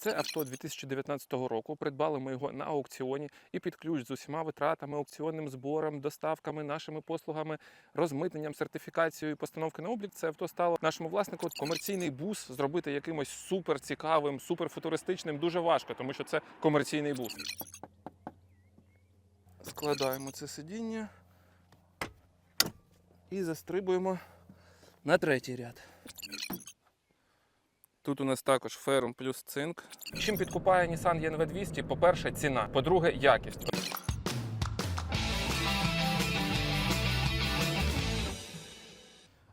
Це авто 2019 року. Придбали ми його на аукціоні і під ключ з усіма витратами, аукціонним збором, доставками, нашими послугами, розмитненням, сертифікацією постановки на облік. Це авто стало нашому власнику комерційний бус зробити якимось супер цікавим, супер футуристичним дуже важко, тому що це комерційний бус. Складаємо це сидіння і застрибуємо на третій ряд. Тут у нас також ферум плюс цинк. Чим підкупає Nissan ENV 200? По-перше, ціна. По-друге, якість.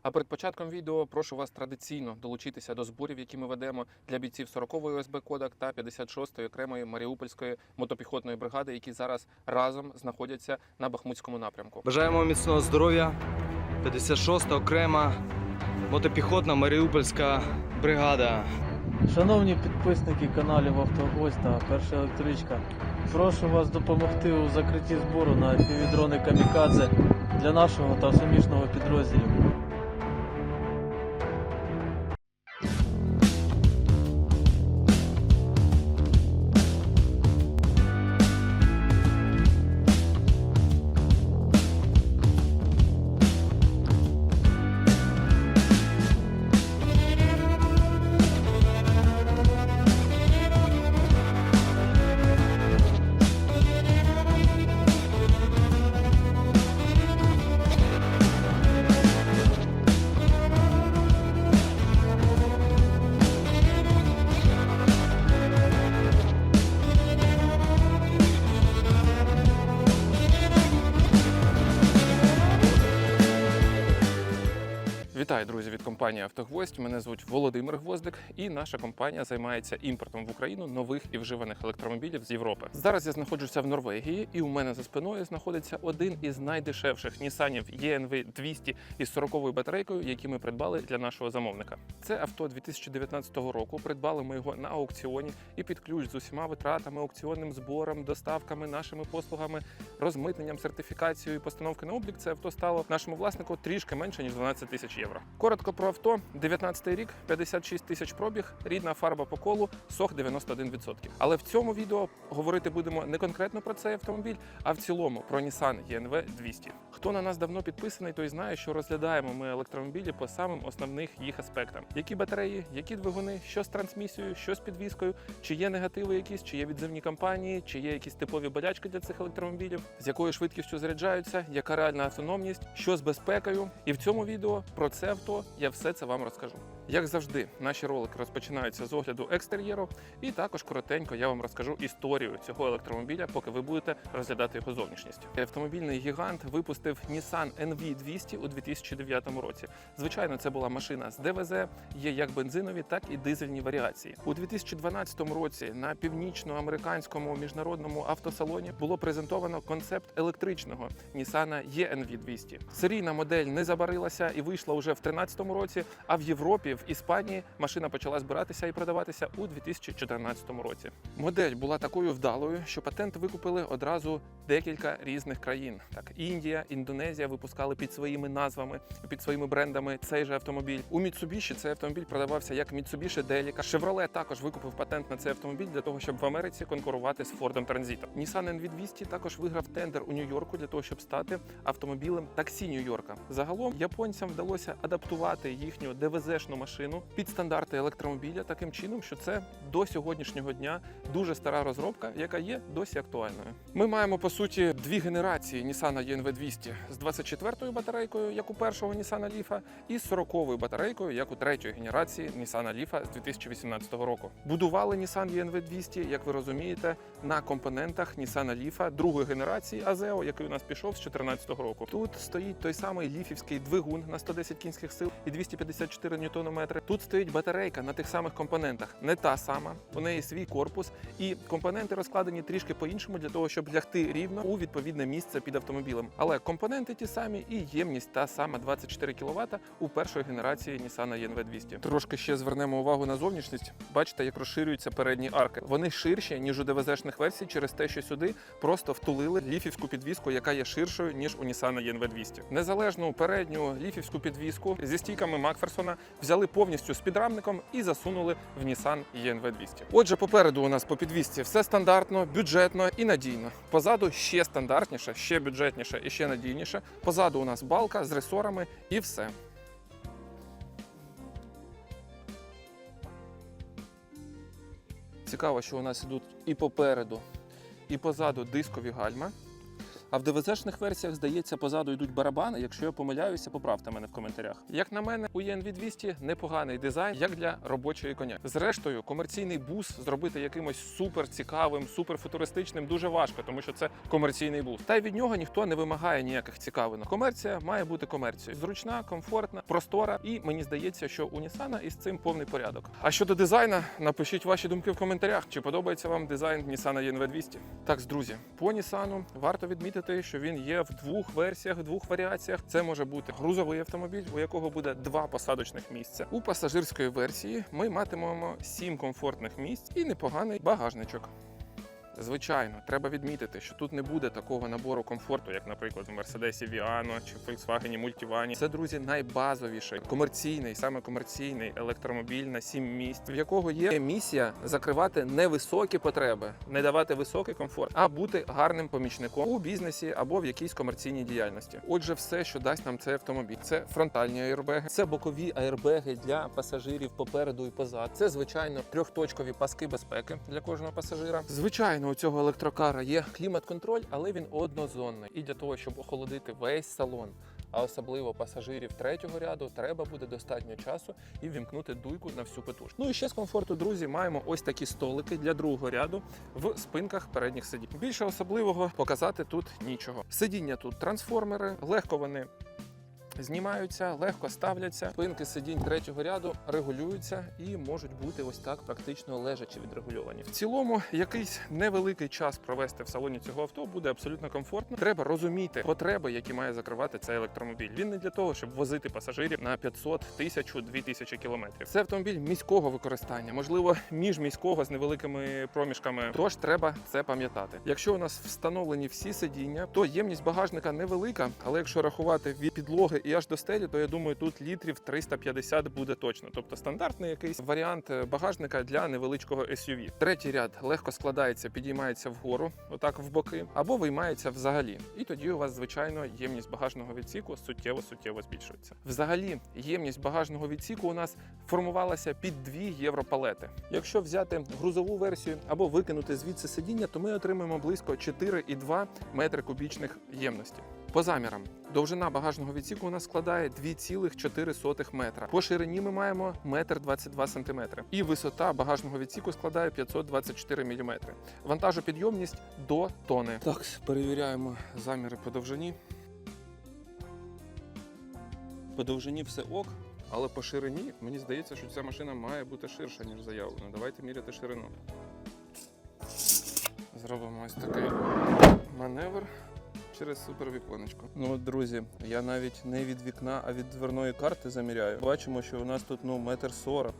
А перед початком відео прошу вас традиційно долучитися до зборів, які ми ведемо для бійців 40-ї ОСБ Кодак та 56-ї окремої Маріупольської мотопіхотної бригади, які зараз разом знаходяться на Бахмутському напрямку. Бажаємо міцного здоров'я. 56-та окрема мотопіхотна Маріупольська бригада. Шановні підписники каналів Автогость та Перша електричка, прошу вас допомогти у закритті збору на півдрони Камікадзе для нашого та сумішного підрозділів. Вітаю, друзі, від компанії Автогвоздь. Мене звуть Володимир Гвоздик, і наша компанія займається імпортом в Україну нових і вживаних електромобілів з Європи. Зараз я знаходжуся в Норвегії, і у мене за спиною знаходиться один із найдешевших Нісанів ENV 200 із 40-ю батарейкою, які ми придбали для нашого замовника. Це авто 2019 року. Придбали ми його на аукціоні і під ключ з усіма витратами, аукціонним збором, доставками, нашими послугами, розмитненням, сертифікацією і постановки на облік. Це авто стало нашому власнику трішки менше ніж 12 тисяч євро. Коротко про авто: 19 рік, 56 тисяч пробіг, рідна фарба по колу, сох 91%. Але в цьому відео говорити будемо не конкретно про цей автомобіль, а в цілому про Nissan ENV 200. Хто на нас давно підписаний, той знає, що розглядаємо ми електромобілі по самим основних їх аспектам: які батареї, які двигуни, що з трансмісією, що з підвіскою, чи є негативи якісь, чи є відзивні кампанії, чи є якісь типові болячки для цих електромобілів, з якою швидкістю заряджаються, яка реальна автономність, що з безпекою. І в цьому відео про це авто я все це вам розкажу. Як завжди, наші ролики розпочинаються з огляду екстер'єру, і також коротенько я вам розкажу історію цього електромобіля, поки ви будете розглядати його зовнішність. Автомобільний гігант випустив Nissan NV200 у 2009 році. Звичайно, це була машина з ДВЗ, є як бензинові, так і дизельні варіації. У 2012 році на північноамериканському міжнародному автосалоні було презентовано концепт електричного Nissan ENV200. Серійна модель не забарилася і вийшла вже в 2013 році. А в Європі, в Іспанії, машина почала збиратися і продаватися у 2014 році. Модель була такою вдалою, що патент викупили одразу декілька різних країн. Так, Індія, Індонезія випускали під своїми назвами, під своїми брендами цей же автомобіль. У Mitsubishi цей автомобіль продавався як Mitsubishi Delica. Chevrolet також викупив патент на цей автомобіль для того, щоб в Америці конкурувати з Ford Transit. Nissan NV200 також виграв тендер у Нью-Йорку для того, щоб стати автомобілем таксі Нью-Йорка. Загалом японцям вдалося адаптувати їхню ДВЗ-шну машину під стандарти електромобіля таким чином, що це до сьогоднішнього дня дуже стара розробка, яка є досі актуальною. Ми маємо по суті дві генерації Nissan ENV 200 з 24-ю батарейкою, як у першого Nissan Leaf, і 40-ю батарейкою, як у третьої генерації Nissan Leaf з 2018 року. Будували Nissan ENV 200, як ви розумієте, на компонентах Nissan Leaf другої генерації ASEO, який у нас пішов з 2014 року. Тут стоїть той самий ліфівський двигун на 110 кінських сил і 254 ньютонометри. Тут стоїть батарейка на тих самих компонентах, не та сама. У неї свій корпус, і компоненти розкладені трішки по-іншому для того, щоб лягти рівно у відповідне місце під автомобілем. Але компоненти ті самі і ємність та сама 24 кВт у першої генерації Nissan ENV 200. Трошки ще звернемо увагу на зовнішність. Бачите, як розширюються передні арки. Вони ширші ніж у ДВЗ-шних версій через те, що сюди просто втулили ліфівську підвіску, яка є ширшою ніж у Nissan ENV 200. Незалежну передню ліфівську підвіску зі стійками Макферсона взяли повністю з підрамником і засунули в Nissan ENV 200. Отже, попереду у нас по підвісці все стандартно, бюджетно і надійно. Позаду ще стандартніше, ще бюджетніше і ще надійніше. Позаду у нас балка з ресорами і все. Цікаво, що у нас ідуть і попереду, і позаду дискові гальма. А в ДВЗ-шних версіях, здається, позаду йдуть барабани. Якщо я помиляюся, поправте мене в коментарях. Як на мене, у ENV 200 непоганий дизайн, як для робочої коня. Зрештою, комерційний бус зробити якимось супер цікавим, супер футуристичним дуже важко, тому що це комерційний бус. Та й від нього ніхто не вимагає ніяких цікавинок. Комерція має бути комерцією. Зручна, комфортна, простора. І мені здається, що у Nissan із цим повний порядок. А щодо дизайну, напишіть ваші думки в коментарях, чи подобається вам дизайн Nissan ENV 200. Так, друзі, по Nissan варто відмітити, що він є в двох версіях, в двох варіаціях. Це може бути грузовий автомобіль, у якого буде два посадочних місця. У пасажирської версії ми матимемо сім комфортних місць і непоганий багажничок. Звичайно, треба відмітити, що тут не буде такого набору комфорту, як, наприклад, в Мерседесі Віано чи Volkswagen Multivan. Це, друзі, найбазовіший комерційний, саме комерційний електромобіль на 7 місць, в якого є місія закривати невисокі потреби, не давати високий комфорт, а бути гарним помічником у бізнесі або в якійсь комерційній діяльності. Отже, все, що дасть нам цей автомобіль, це фронтальні аербеги, це бокові аербеги для пасажирів попереду і позад. Це звичайно трьохточкові паски безпеки для кожного пасажира. Звичайно, у цього електрокара є клімат-контроль, але він однозонний. І для того, щоб охолодити весь салон, а особливо пасажирів третього ряду, треба буде достатньо часу і вімкнути дуйку на всю петушку. Ну і ще з комфорту, друзі, маємо ось такі столики для другого ряду в спинках передніх сидінь. Більше особливого показати тут нічого. Сидіння тут трансформери, легко вони знімаються, легко ставляться. Спинки сидінь третього ряду регулюються і можуть бути ось так практично лежачі відрегульовані. В цілому, якийсь невеликий час провести в салоні цього авто буде абсолютно комфортно. Треба розуміти потреби, які має закривати цей електромобіль. Він не для того, щоб возити пасажирів на 500, 1000, 2000 кілометрів. Це автомобіль міського використання, можливо, міжміського з невеликими проміжками. Тож треба це пам'ятати. Якщо у нас встановлені всі сидіння, то ємність багажника невелика, але якщо рахувати від підлоги і аж до стелі, то я думаю, тут літрів 350 буде точно. Тобто стандартний якийсь варіант е, багажника для невеличкого SUV. Третій ряд легко складається, підіймається вгору, отак в боки, або виймається взагалі. І тоді у вас, звичайно, ємність багажного відсіку суттєво суттєво збільшується. Взагалі, ємність багажного відсіку у нас формувалася під 2 європалети. Якщо взяти грузову версію або викинути звідси сидіння, то ми отримаємо близько 4,2 метри кубічних ємності. По замірам, довжина багажного відсіку у нас складає 2,4 метра. По ширині ми маємо 1,22 см. І висота багажного відсіку складає 524 мм. Вантажопідйомність до тони. Так, перевіряємо заміри по довжині. По довжині все ок, але по ширині мені здається, що ця машина має бути ширша, ніж заявлено. Давайте міряти ширину. Зробимо ось такий маневр через супервіконечко. Ну друзі, я навіть не від вікна, а від дверної карти заміряю. Бачимо, що у нас тут ну метр сорок.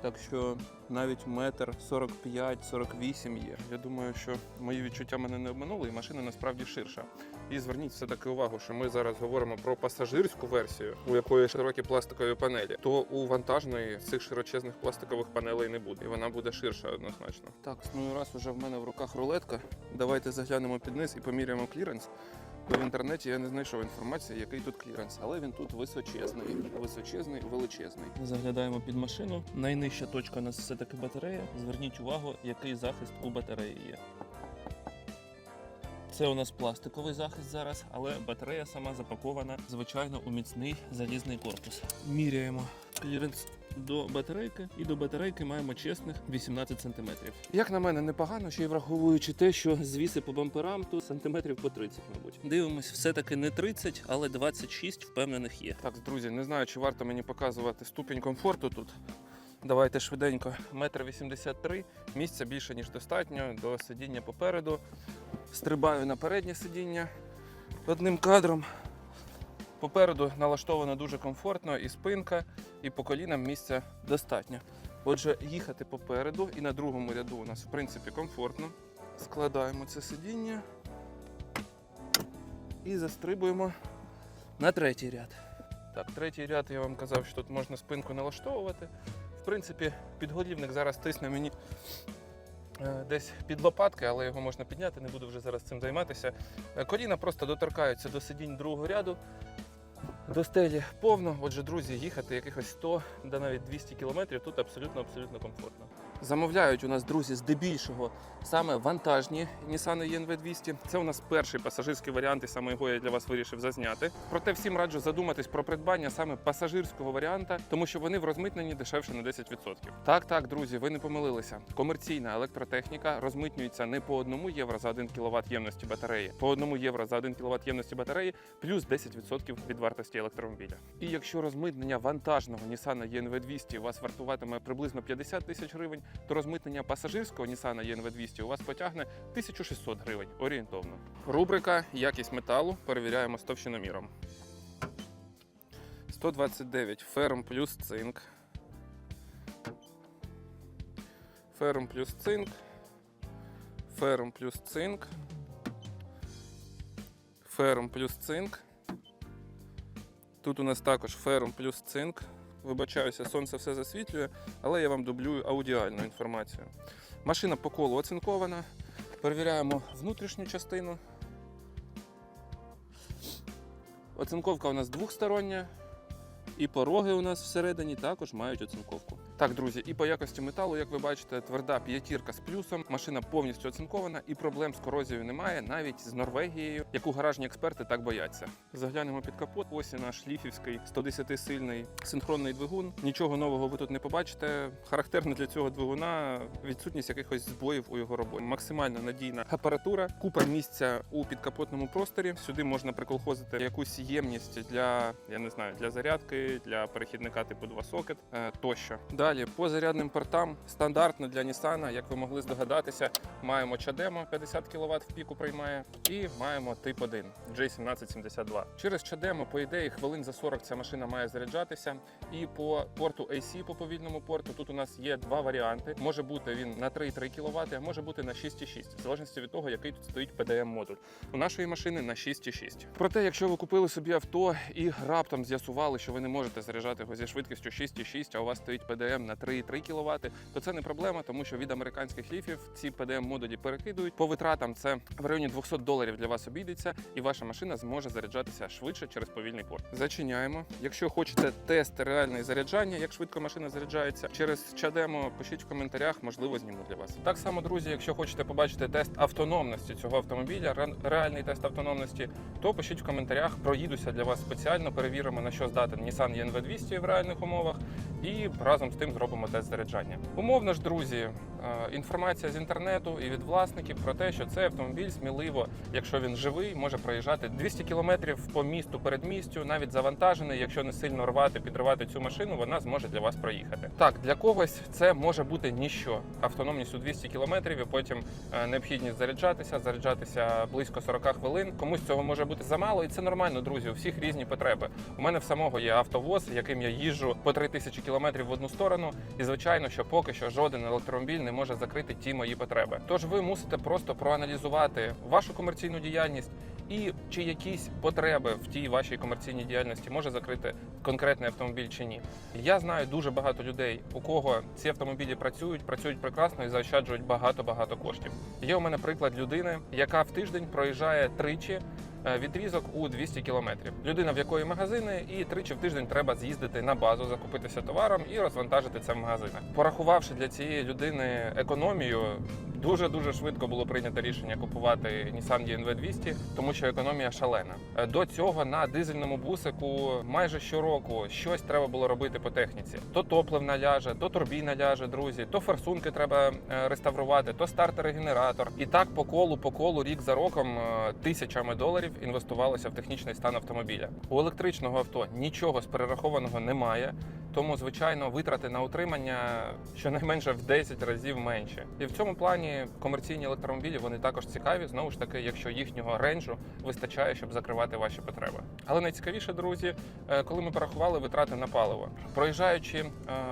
Так що навіть метр 45-48 є. Я думаю, що мої відчуття мене не обманули, і машина насправді ширша. І зверніть все таки увагу, що ми зараз говоримо про пасажирську версію, у якої широкі пластикові панелі, то у вантажної цих широчезних пластикових панелей не буде, і вона буде ширша однозначно. Так, ну раз уже в мене в руках рулетка. Давайте заглянемо під низ і поміряємо кліренс. В інтернеті я не знайшов інформації, який тут кліренс, але він тут височезний, височезний, величезний. Заглядаємо під машину. Найнижча точка у нас все таки батарея. Зверніть увагу, який захист у батареї є. Це у нас пластиковий захист зараз, але батарея сама запакована, звичайно, у міцний залізний корпус. Міряємо до батарейки, і до батарейки маємо чесних 18 см. Як на мене, непогано, ще й враховуючи те, що звіси по бамперам тут сантиметрів по 30, мабуть. Дивимось, все-таки не 30, але 26 впевнених є. Так, друзі, не знаю, чи варто мені показувати ступінь комфорту тут. Давайте швиденько. Метр 83, місця більше, ніж достатньо, до сидіння попереду. Стрибаю на переднє сидіння одним кадром. Попереду налаштовано дуже комфортно і спинка, і по колінам місця достатньо. Отже, їхати попереду і на другому ряду у нас в принципі комфортно. Складаємо це сидіння і застрибуємо на третій ряд. Так, третій ряд я вам казав, що тут можна спинку налаштовувати. В принципі, підголівник зараз тисне мені е, десь під лопатки, але його можна підняти, не буду вже зараз цим займатися. Е, Коліна просто доторкаються до сидінь другого ряду. До стелі повно. Отже, друзі, їхати якихось 100 да навіть 200 кілометрів тут абсолютно абсолютно комфортно. Замовляють у нас друзі здебільшого саме вантажні Nissan ENV 200. Це у нас перший пасажирський варіант, і саме його я для вас вирішив зазняти. Проте всім раджу задуматись про придбання саме пасажирського варіанта, тому що вони в розмитненні дешевше на 10%. Так, так, друзі, ви не помилилися. Комерційна електротехніка розмитнюється не по 1 євро за 1 кВт ємності батареї, по 1 євро за 1 кВт ємності батареї, плюс 10% від вартості електромобіля. І якщо розмитнення вантажного Nissan ENV 200 вас вартуватиме приблизно 50 тисяч гривень, то розмитнення пасажирського Nissan ENV 200 у вас потягне 1600 гривень орієнтовно. Рубрика Якість металу перевіряємо з товщиноміром. 129 ферм плюс цинк. Ферм плюс цинк. Ферм плюс цинк. Ферм плюс цинк. Тут у нас також ферм плюс цинк. Вибачаюся, сонце все засвітлює, але я вам дублюю аудіальну інформацію. Машина по колу оцинкована. Перевіряємо внутрішню частину. Оцинковка у нас двохстороння. І пороги у нас всередині також мають оцинковку. Так, друзі, і по якості металу, як ви бачите, тверда п'ятірка з плюсом. Машина повністю оцинкована і проблем з корозією немає, навіть з Норвегією, яку гаражні експерти так бояться. Заглянемо під капот. Ось і наш ліфівський 110-сильний синхронний двигун. Нічого нового ви тут не побачите. Характерно для цього двигуна відсутність якихось збоїв у його роботі. Максимально надійна апаратура, купа місця у підкапотному просторі. Сюди можна приколхозити якусь ємність для я не знаю, для зарядки, для перехідника типу 2 сокет е, тощо. Далі по зарядним портам стандартно для Nissan, як ви могли здогадатися, маємо Чадемо 50 кВт в піку приймає, і маємо тип 1 J1772. Через Чадемо, по ідеї, хвилин за 40 ця машина має заряджатися. І по порту AC, по повільному порту, тут у нас є два варіанти. Може бути він на 3,3 кВт, а може бути на 6,6, в залежності від того, який тут стоїть PDM-модуль. У нашої машини на 6,6. Проте, якщо ви купили собі авто і раптом з'ясували, що ви не можете заряджати його зі швидкістю 6,6, а у вас стоїть PDM на 3,3 кВт, то це не проблема, тому що від американських ліфів ці PDM-модулі перекидують. По витратам це в районі 200 доларів для вас обійдеться, і ваша машина зможе заряджатися швидше через повільний порт. Зачиняємо. Якщо хочете тест реальне заряджання, як швидко машина заряджається, через чадемо пишіть в коментарях, можливо, зніму для вас. Так само, друзі, якщо хочете побачити тест автономності цього автомобіля, реальний тест автономності, то пишіть в коментарях, проїдуся для вас спеціально, перевіримо на що здатен Nissan ENV 200 в реальних умовах, і разом з тим зробимо тест заряджання. Умовно ж, друзі, е, інформація з інтернету і від власників про те, що цей автомобіль сміливо, якщо він живий, може проїжджати 200 кілометрів по місту передмістю, навіть завантажений. Якщо не сильно рвати, підривати цю машину, вона зможе для вас проїхати. Так, для когось це може бути ніщо. Автономність у 200 кілометрів, і потім е, необхідність заряджатися, заряджатися близько 40 хвилин. Комусь цього може бути замало, і це нормально, друзі. У всіх різні потреби. У мене в самого є автовоз, яким я їжджу по 3000 кілометрів в одну сторону. І звичайно, що поки що жоден електромобіль не може закрити ті мої потреби. Тож ви мусите просто проаналізувати вашу комерційну діяльність і чи якісь потреби в тій вашій комерційній діяльності може закрити конкретний автомобіль чи ні. Я знаю дуже багато людей, у кого ці автомобілі працюють, працюють прекрасно і заощаджують багато-багато коштів. Є у мене приклад людини, яка в тиждень проїжджає тричі. Е, Відрізок у 200 кілометрів. Людина, в якої магазини, і тричі в тиждень треба з'їздити на базу, закупитися товаром і розвантажити це в магазинах. Порахувавши для цієї людини економію, дуже дуже швидко було прийнято рішення купувати Nissan ENV 200, тому що економія шалена. Е, До цього на дизельному бусику майже щороку щось треба було робити по техніці. То топливна ляже, то турбіна ляже, друзі, то форсунки треба е, реставрувати, то стартер-генератор. І так по колу, по колу, рік за роком е, тисячами доларів інвестувалося в технічний стан автомобіля. У електричного авто нічого з перерахованого немає. Тому, звичайно, витрати на утримання щонайменше в 10 разів менше. І в цьому плані комерційні електромобілі вони також цікаві, знову ж таки, якщо їхнього ренджу вистачає, щоб закривати ваші потреби. Але найцікавіше, друзі, е, коли ми порахували витрати на паливо, проїжджаючи е,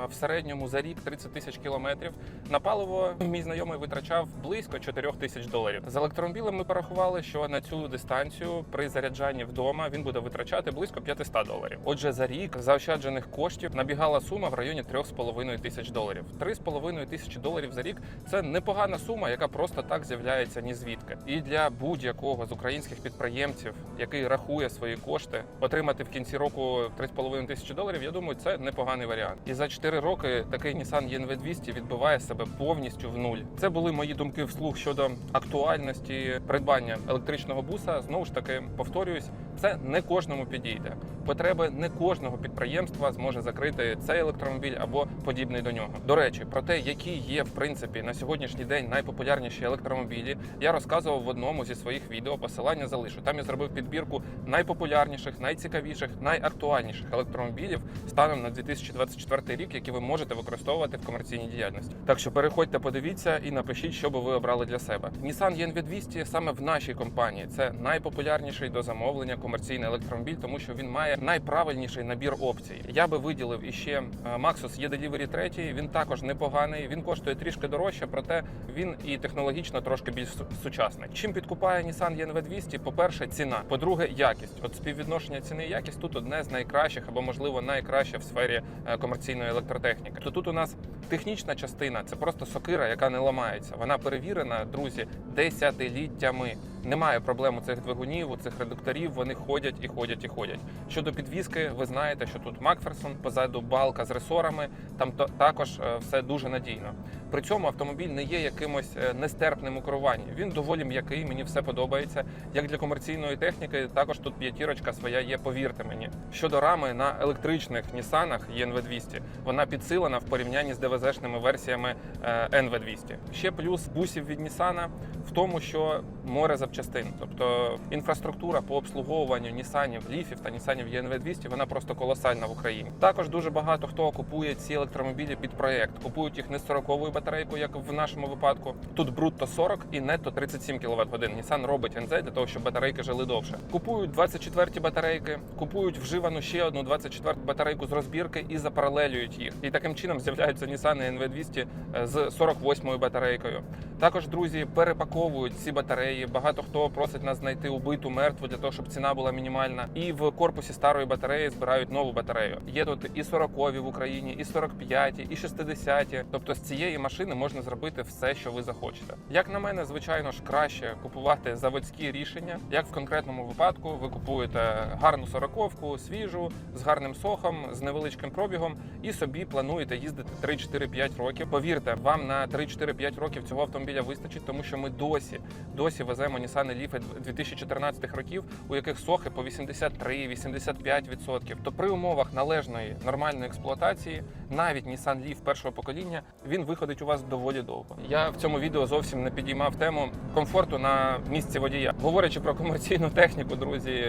в середньому за рік 30 тисяч кілометрів, на паливо мій знайомий витрачав близько 4 тисяч доларів. З електромобілем ми порахували, що на цю дистанцію при заряджанні вдома він буде витрачати близько 500 доларів. Отже, за рік заощаджених коштів набігала сума в районі 3,5 тисяч доларів. 3,5 тисячі доларів за рік це непогана сума, яка просто так з'являється ні звідки. І для будь-якого з українських підприємців, який рахує свої кошти, отримати в кінці року 3,5 тисячі доларів. Я думаю, це непоганий варіант. І за 4 роки такий Nissan ENV 200 відбиває себе повністю в нуль. Це були мої думки вслух щодо актуальності придбання електричного буса. Знову ж таки, повторююсь, це не кожному підійде. Потреби не кожного підприємства зможе закрити цей електромобіль або подібний до нього. До речі, про те, які є в принципі на сьогоднішній день найпопулярніші електромобілі, я розказував в одному зі своїх відео. Посилання залишу. Там я зробив підбірку найпопулярніших, найцікавіших, найактуальніших електромобілів станом на 2024 рік, які ви можете використовувати в комерційній діяльності. Так що переходьте, подивіться і напишіть, що би ви обрали для себе. Nissan ENV 200 саме в нашій компанії це найпопулярніший до замовлення комерційний електромобіль, тому що він має найправильніший набір опцій. Я би виділив іще е, Maxus E-Delivery 3, Він також непоганий. Він коштує трішки дорожче, проте він і технологічно трошки більш сучасний. Чим підкупає Nissan ENV 200? По-перше, ціна. По-друге, якість. От співвідношення ціни і якість тут одне з найкращих або можливо найкраще в сфері е, комерційної електротехніки. То тут у нас технічна частина це просто сокира, яка не ламається. Вона перевірена, друзі, десятиліттями. Немає проблем у цих двигунів, у цих редукторів. Вони ходять і ходять і ходять. Щодо підвіски, ви знаєте, що тут Макферсон, позаду балка з ресорами. Там також е, все дуже надійно. При цьому автомобіль не є якимось е, нестерпним у керуванні. Він доволі м'який, мені все подобається. Як для комерційної техніки, також тут п'ятірочка своя є, повірте мені. Щодо рами на електричних Нісанах ENV 200, вона підсилена в порівнянні з ДВЗ-шними версіями е, NV 200. Ще плюс бусів від Нісана в тому, що море запчастин, тобто інфраструктура по обслуговуванню Нісанів, ліфів та Нісанів ENV 200, вона просто колосальна в Україні. Також дуже багато хто купує ці електромобілі під проект, купують їх не з 40 батарейкою, як в нашому випадку. Тут брутто 40 і нетто 37 кВт годин. Nissan робить НЗ для того, щоб батарейки жили довше. Купують 24-ті батарейки, купують вживану ще одну 24-ту батарейку з розбірки і запаралелюють їх. І таким чином з'являються Nissan NV 200 з 48-ю батарейкою. Також друзі перепаковують ці батареї. Багато хто просить нас знайти убиту мертву для того, щоб ціна була мінімальна. І в корпусі старої батареї збирають нову батарею. Є тут і 40-ві в Україні, і 45-ті, і 60-ті. Тобто з цієї машини можна зробити все, що ви захочете. Як на мене, звичайно ж краще купувати заводські рішення. Як в конкретному випадку, ви купуєте гарну сороковку, свіжу, з гарним сохом, з невеличким пробігом, і собі плануєте їздити 3-4-5 років. Повірте, вам на 3-4-5 років цього автомобіля вистачить, тому що ми досі досі веземо Nissan Leaf 2014 років, у яких сохи по 83-85%. То при умовах належної нормальної експлуатації, навіть Nissan Leaf першого покоління він виходить у вас доволі довго. Я в цьому відео зовсім не підіймав тему комфорту на місці водія. Говорячи про комерційну техніку, друзі,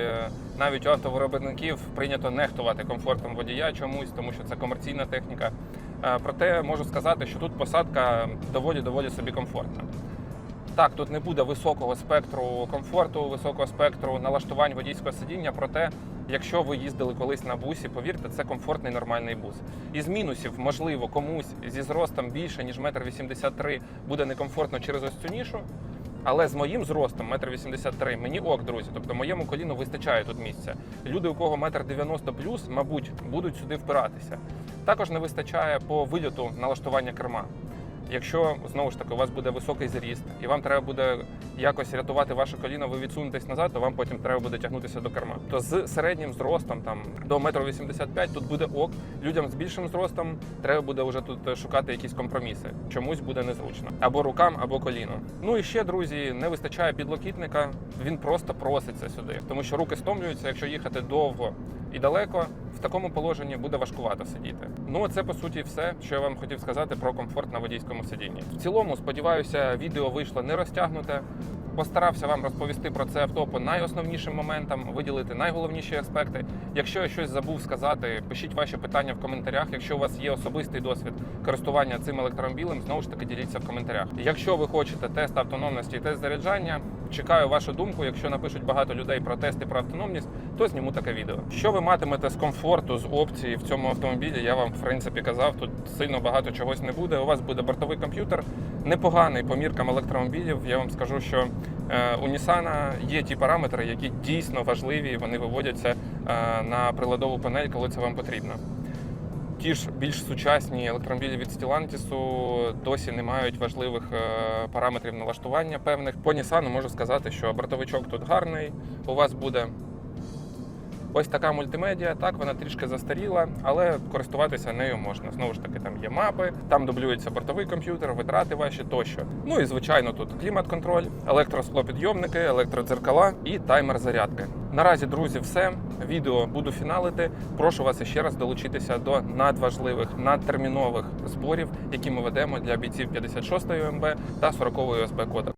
навіть у автовиробників прийнято нехтувати комфортом водія чомусь, тому що це комерційна техніка. Е, Проте можу сказати, що тут посадка доволі доволі собі комфортна. Так, тут не буде високого спектру комфорту, високого спектру налаштувань водійського сидіння. Проте, якщо ви їздили колись на бусі, повірте, це комфортний нормальний бус. Із мінусів, можливо, комусь зі зростом більше ніж метр вісімдесят три буде некомфортно через ось цю нішу. Але з моїм зростом, метр вісімдесят три, мені ок, друзі. Тобто моєму коліну вистачає тут місця. Люди, у кого метр дев'яносто плюс, мабуть, будуть сюди впиратися. Також не вистачає по вильоту налаштування керма. Якщо знову ж таки у вас буде високий зріст, і вам треба буде якось рятувати ваше коліно, ви відсунетесь назад, то вам потім треба буде тягнутися до керма. То з середнім зростом, там до 1,85 м тут буде ок. Людям з більшим зростом треба буде вже тут шукати якісь компроміси. Чомусь буде незручно або рукам, або коліном. Ну і ще, друзі, не вистачає підлокітника. Він просто проситься сюди, тому що руки стомлюються, якщо їхати довго і далеко. В такому положенні буде важкувато сидіти. Ну це по суті все, що я вам хотів сказати про комфорт на водійському сидінні. В цілому, сподіваюся, відео вийшло не розтягнуте. Постарався вам розповісти про це авто по найосновнішим моментам, виділити найголовніші аспекти. Якщо я щось забув сказати, пишіть ваші питання в коментарях. Якщо у вас є особистий досвід користування цим електромобілем, знову ж таки діліться в коментарях. Якщо ви хочете тест автономності і тест заряджання, чекаю вашу думку. Якщо напишуть багато людей про тести про автономність, то зніму таке відео. Що ви матимете з комфорту, з опції в цьому автомобілі? Я вам в принципі казав. Тут сильно багато чогось не буде. У вас буде бортовий комп'ютер, непоганий по міркам електромобілів. Я вам скажу, що е, у Nissan є ті параметри, які дійсно важливі. Вони виводяться е, на приладову панель, коли це вам потрібно. Ті ж більш сучасні електромобілі від Stellantis досі не мають важливих е, параметрів налаштування певних. По Nissan можу сказати, що бортовичок тут гарний. У вас буде ось така мультимедіа. Так, вона трішки застаріла, але користуватися нею можна. Знову ж таки, там є мапи, там дублюється бортовий комп'ютер, витрати ваші тощо. Ну і звичайно, тут клімат-контроль, електросклопідйомники, електродзеркала і таймер зарядки. Наразі, друзі, все. Відео буду фіналити. Прошу вас ще раз долучитися до надважливих, надтермінових зборів, які ми ведемо для бійців 56-ї ОМБ та 40-ї ОСБ Кодек.